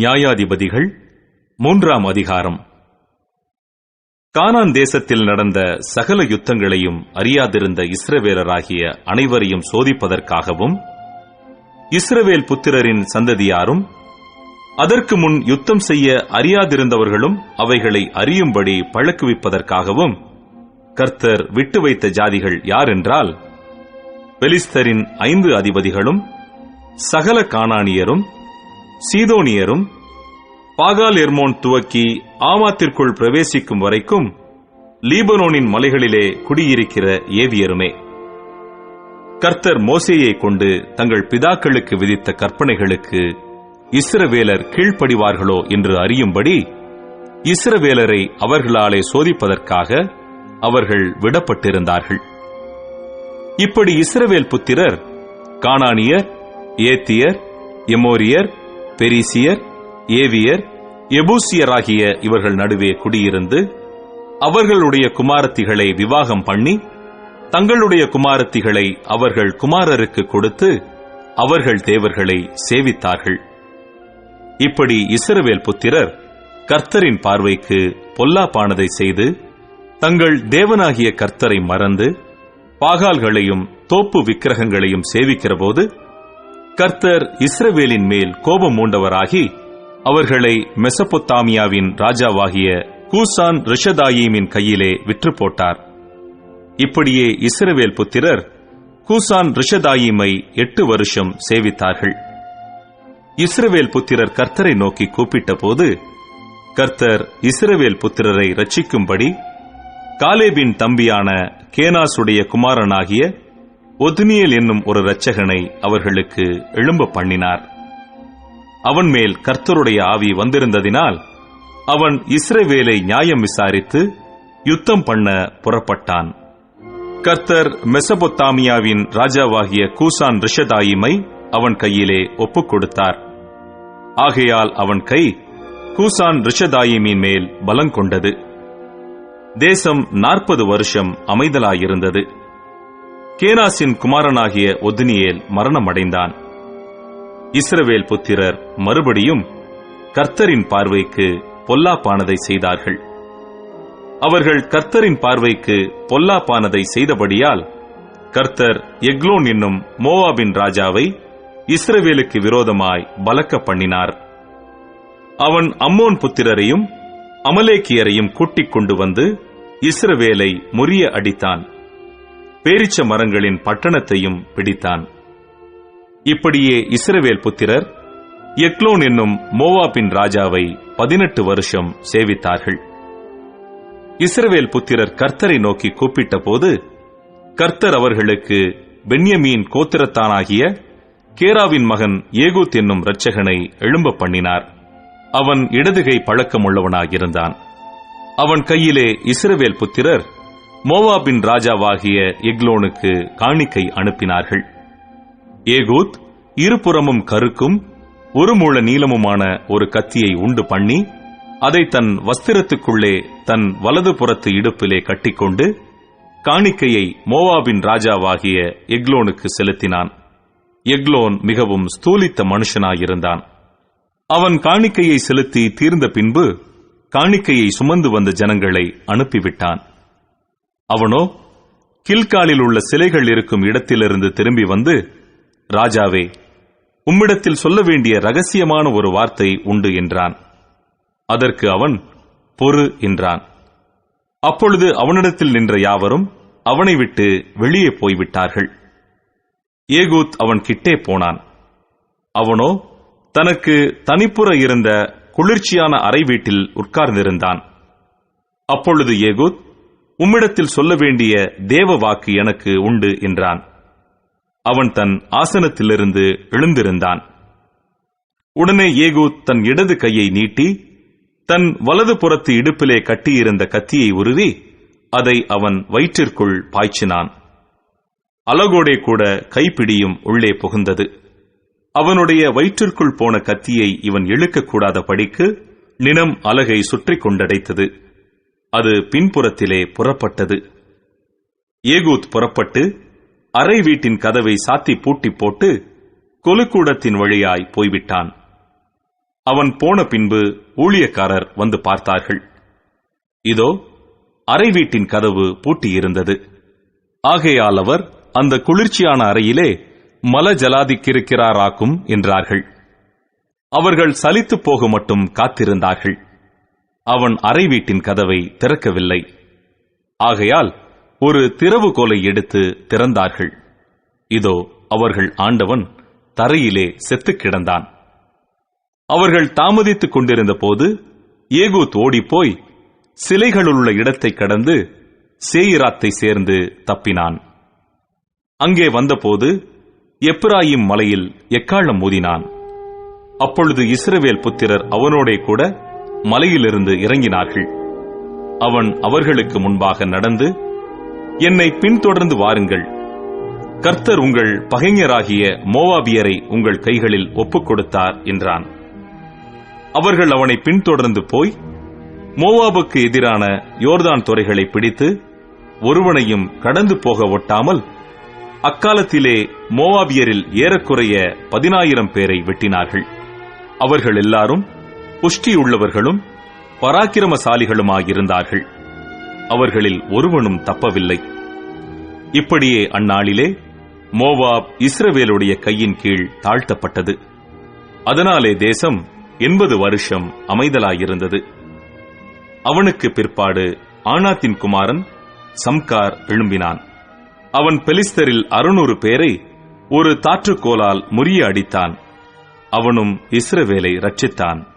நியாயாதிபதிகள் மூன்றாம் அதிகாரம். கானான் தேசத்தில் நடந்த சகல யுத்தங்களையும் அறியாதிருந்த இஸ்ரவேலராகிய அனைவரையும் சோதிப்பதற்காகவும் இஸ்ரவேல் புத்திரரின் சந்ததியாரும் அதற்கு முன் யுத்தம் செய்ய அறியாதிருந்தவர்களும் அவைகளை அறியும்படி பழக்குவிப்பதற்காகவும் கர்த்தர் விட்டு வைத்த ஜாதிகள் யார் என்றால் பெலிஸ்தரின் ஐந்து அதிபதிகளும் சகல கானானியரும் சீதோனியரும் பாகால் எர்மோன் துவக்கி ஆமாத்திற்குள் பிரவேசிக்கும் வரைக்கும் லீபனோனின் மலைகளிலே குடியிருக்கிற ஏவியருமே. கர்த்தர் மோசேயை கொண்டு தங்கள் பிதாக்களுக்கு விதித்த கற்பனைகளுக்கு இஸ்ரவேலர் கீழ்ப்படிவார்களோ என்று அறியும்படி இஸ்ரவேலரை அவர்களாலே சோதிப்பதற்காக அவர்கள் விடப்பட்டிருந்தார்கள். இப்படி இஸ்ரவேல் புத்திரர் கானானியர் ஏத்தியர் எமோரியர் பெரிசியர் ஏவியர் எபூசியராகிய இவர்கள் நடுவே குடியிருந்து அவர்களுடைய குமாரத்திகளை விவாகம் பண்ணி தங்களுடைய குமாரத்திகளை அவர்கள் குமாரருக்கு கொடுத்து அவர்கள் தேவர்களை சேவித்தார்கள். இப்படி இஸ்ரவேல் புத்திரர் கர்த்தரின் பார்வைக்கு பொல்லாப்பானதை செய்து தங்கள் தேவனாகிய கர்த்தரை மறந்து பாகால்களையும் தோப்பு விக்கிரகங்களையும் சேவிக்கிறபோது கர்த்தர் இஸ்ரவேலின் மேல் கோபம் மூண்டவராகி அவர்களை மெசபொத்தாமியாவின் ராஜாவாகிய கூசான் ரிஷதாயீமின் கையிலே விற்று போட்டார் இப்படியே இஸ்ரவேல் புத்திரர் கூசான் ரிஷதாயீமை எட்டு வருஷம் சேவித்தார்கள். இஸ்ரவேல் புத்திரர் கர்த்தரை நோக்கி கூப்பிட்ட போது கர்த்தர் இஸ்ரவேல் புத்திரரை ரட்சிக்கும்படி காலேபின் தம்பியான கேனாசுடைய குமாரனாகிய ஒதுனியல் என்னும் ஒரு இரட்சகனை அவர்களுக்கு எழும்ப பண்ணினார். அவன் மேல் கர்த்தருடைய ஆவி வந்திருந்ததினால் அவன் இஸ்ரேவேலை நியாயம் விசாரித்து யுத்தம் பண்ண புறப்பட்டான். கர்த்தர் மெசபொத்தாமியாவின் ராஜாவாகிய கூசான் ரிஷதாயிமை அவன் கையிலே ஒப்புக் கொடுத்தார் ஆகையால் அவன் கை கூசான் ரிஷதாயிமின் மேல் பலங்கொண்டது. தேசம் நாற்பது வருஷம் அமைதலாயிருந்தது. கேனாசின் குமாரனாகிய ஒதுனியேல் மரணமடைந்தான். இஸ்ரவேல் புத்திரர் மறுபடியும் கர்த்தரின் பார்வைக்கு பொல்லாப்பானதை செய்தார்கள். அவர்கள் கர்த்தரின் பார்வைக்கு பொல்லாப்பானதை செய்தபடியால் கர்த்தர் எக்லோன் என்னும் மோவாபின் ராஜாவை இஸ்ரவேலுக்கு விரோதமாய் பலக்க பண்ணினார் அவன் அம்மோன் புத்திரரையும் அமலேக்கியரையும் கூட்டிக் கொண்டு வந்து இஸ்ரவேலை முறிய அடித்தான். பேரிச்ச மரங்களின் பட்டணத்தையும் பிடித்தான். இப்படியே இஸ்ரவேல் புத்திரர் எக்லோன் என்னும் மோவாபின் ராஜாவை பதினெட்டு வருஷம் சேவித்தார்கள். இஸ்ரவேல் புத்திரர் கர்த்தரை நோக்கி கூப்பிட்ட போது கர்த்தர் அவர்களுக்கு பென்யமீன் கோத்திரத்தானாகிய கேராவின் மகன் ஏகூத் என்னும் இரட்சகனை எழும்ப பண்ணினார். அவன் இடதுகை பழக்கமுள்ளவனாயிருந்தான். அவன் கையிலே இஸ்ரவேல் புத்திரர் மோவாபின் ராஜாவாகிய எக்லோனுக்கு காணிக்கை அனுப்பினார்கள். ஏகூத் இருபுறமும் கருக்கும் ஒரு மூல நீளமுமான ஒரு கத்தியை உண்டு பண்ணி அதை தன் வஸ்திரத்துக்குள்ளே தன் வலது புறத்து இடுப்பிலே கட்டிக்கொண்டு காணிக்கையை மோவாபின் ராஜாவாகிய எக்லோனுக்கு செலுத்தினான். எக்லோன் மிகவும் ஸ்தூலித்த மனுஷனாயிருந்தான். அவன் காணிக்கையை செலுத்தி தீர்ந்த பின்பு காணிக்கையை சுமந்து வந்த ஜனங்களை அனுப்பிவிட்டான். அவனோ கில்காலில் உள்ள சிலைகள் இருக்கும் இடத்திலிருந்து திரும்பி வந்து ராஜாவே உம்மிடத்தில் சொல்ல வேண்டிய ரகசியமான ஒரு வார்த்தை உண்டு என்றான். அதற்கு அவன் பொறு என்றான். அப்பொழுது அவனிடத்தில் நின்ற யாவரும் அவனை விட்டு வெளியே போய்விட்டார்கள். ஏகூத் அவன் கிட்டே போனான். அவனோ தனக்கு தனிப்புற இருந்த குளிர்ச்சியான அறை வீட்டில் உட்கார்ந்திருந்தான். அப்பொழுது ஏகூத் உம்மிடத்தில் சொல்ல வேண்டிய தேவ வாக்கு எனக்கு உண்டு என்றான். அவன் தன் ஆசனத்திலிருந்து எழுந்திருந்தான். உடனே ஏகு தன் இடது கையை நீட்டி தன் வலது புறத்து இடுப்பிலே கட்டியிருந்த கத்தியை உருவி அதை அவன் வயிற்றிற்குள் பாய்ச்சினான். அலகோடே கூட கைப்பிடியும் உள்ளே புகுந்தது. அவனுடைய வயிற்றிற்குள் போன கத்தியை இவன் இழுக்கக்கூடாத படிக்கு நினம் அலகை சுற்றி கொண்டடைத்தது. அது பின்புறத்திலே புறப்பட்டது. ஏகூத் புறப்பட்டு அறை வீட்டின் கதவை சாத்தி பூட்டி போட்டு கொலுக்கூடத்தின் வழியாய் போய்விட்டான். அவன் போன பின்பு ஊழியக்காரர் வந்து பார்த்தார்கள். இதோ அறை வீட்டின் கதவு பூட்டியிருந்தது. ஆகையால் அவர் அந்த குளிர்ச்சியான அறையிலே மல ஜலாதிக்கிருக்கிறாராக்கும் என்றார்கள். அவர்கள் சலித்து போக மட்டும் காத்திருந்தார்கள். அவன் அறை வீட்டின் கதவை திறக்கவில்லை. ஆகையால் ஒரு திறவுகோலை எடுத்து திறந்தார்கள். இதோ அவர்கள் ஆண்டவன் தரையிலே செத்துக் கிடந்தான். அவர்கள் தாமதித்துக் கொண்டிருந்த போது ஏகூத் ஓடிப்போய் சிலைகளுள்ள இடத்தை கடந்து சேயிராத்தை சேர்ந்து தப்பினான். அங்கே வந்தபோது எப்ராயிம் மலையில் எக்காளம் ஊதினான் அப்பொழுது இஸ்ரவேல் புத்திரர் அவனோடே கூட மலையிலிருந்து இறங்கினார்கள். அவன் அவர்களுக்கு முன்பாக நடந்து என்னை பின்தொடர்ந்து வாருங்கள். கர்த்தர் உங்கள் பகைஞராகிய மோவாபியரை உங்கள் கைகளில் ஒப்புக் கொடுத்தார் என்றான். அவர்கள் அவனை பின்தொடர்ந்து போய் மோவாபுக்கு எதிரான யோர்தான் துறைகளை பிடித்து ஒருவனையும் கடந்து போக ஒட்டாமல் அக்காலத்திலே மோவாபியரில் ஏறக்குறைய பதினாயிரம் பேரை வெட்டினார்கள். அவர்கள் எல்லாரும் புஷ்டியுள்ளவர்களும் பராக்கிரமசாலிகளுமாயிருந்தார்கள். அவர்களில் ஒருவனும் தப்பவில்லை. இப்படியே அந்நாளிலே மோவாப் இஸ்ரவேலுடைய கையின் கீழ் தாழ்த்தப்பட்டது. அதனாலே தேசம் எண்பது வருஷம் அமைதலாயிருந்தது. அவனுக்கு பிற்பாடு ஆனாத்தின் குமாரன் சம்கார் எழும்பினான். அவன் பெலிஸ்தரில் அறுநூறு பேரை ஒரு தாற்றுக்கோலால் முறிய அடித்தான் அவனும் இஸ்ரவேலை ரட்சித்தான்